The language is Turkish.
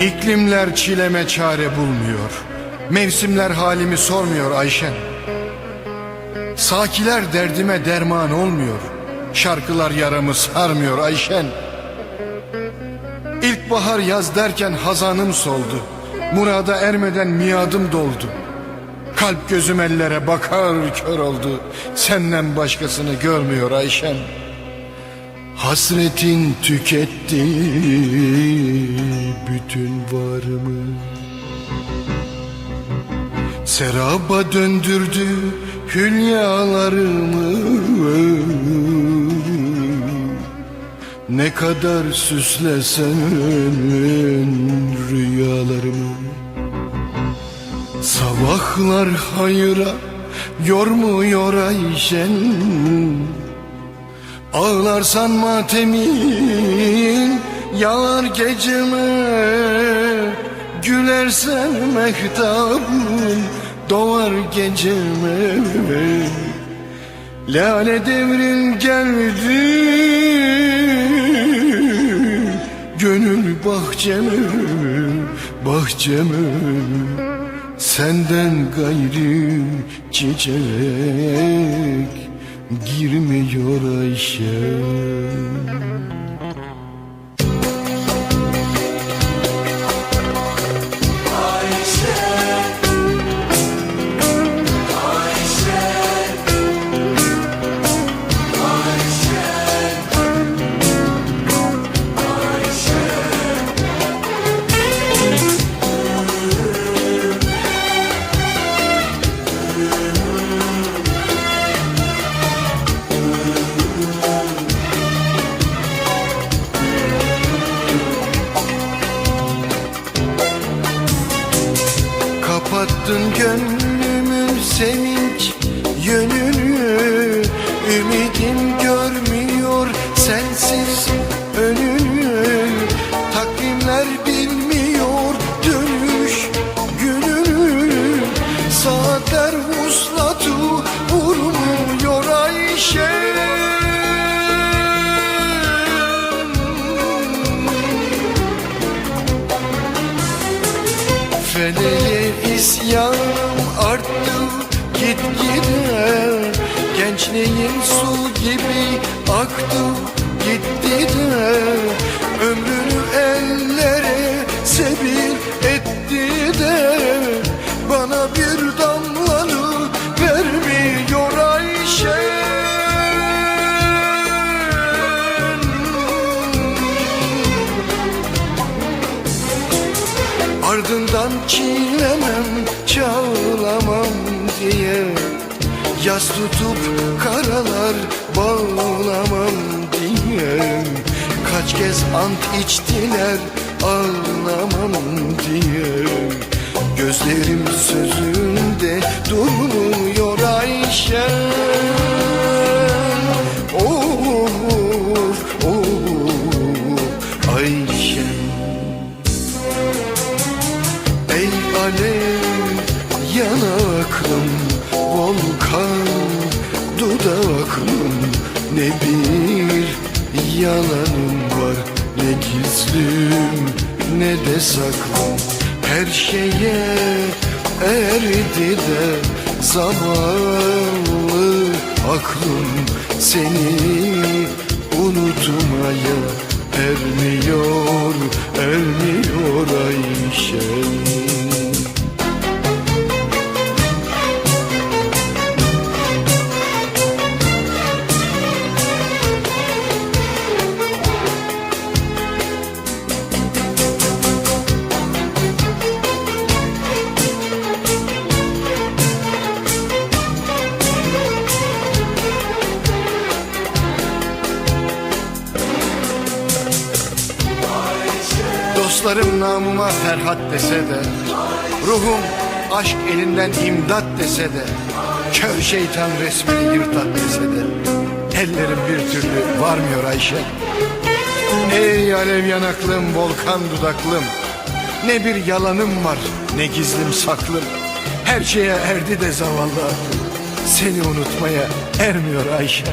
İklimler çileme çare bulmuyor. Mevsimler halimi sormuyor Ayşen. Sakiler derdime derman olmuyor. Şarkılar yaramı sarmıyor Ayşen. İlkbahar yaz derken hazanım soldu. Murada ermeden miadım doldu. Kalp gözüm ellere bakar kör oldu. Senden başkasını görmüyor Ayşen. Hasretin tüketti bütün varımı. Seraba döndürdü hülyalarımı. Ne kadar süslesen rüyalarımı. Sabahlar hayıra yormuyor Ayşen Ağlarsan matemin yağar geceme Gülersen mehtabın doğar geceme. Lale devrin geldi Gönül bahçeme, bahçeme. Senden gayrı çiçek girmiyor Ayşe Kapattın gönlümün sevinç yönünü Ümidim görmüyor sensiz önünü. Takvimler bilmiyor dönüş gününü Saatler vuslatı vurmuyor Ayşe. Feleğe isyanım Gençliğin su gibi aktı gitti de Ömrünü ellere sebil etti de. Bana bir damlanı vermiyor Ayşe. Ardından çiğnemem, çağlamam diye Yaz tutup karalar bağlamam diye Kaç kez ant içtiler ağlamam diye Gözlerim sözünde durmuyor Ayşe. Of, of, Ayşe. Ey alev yanaklım Ne bir yalanım var ne gizlim ne de saklım Her şeye erdi de zamanlı aklım Seni unutmaya ermiyor, ermiyor Ayşem Dostlarım namıma Ferhat dese de Ruhum aşk elinden imdat dese de Kör şeytan resmini yırtat dese de Ellerim bir türlü varmıyor Ayşe. Ey alev yanaklım volkan dudaklım Ne bir yalanım var ne gizlim saklım. Her şeye erdi de zavallı aklım Seni unutmaya ermiyor Ayşe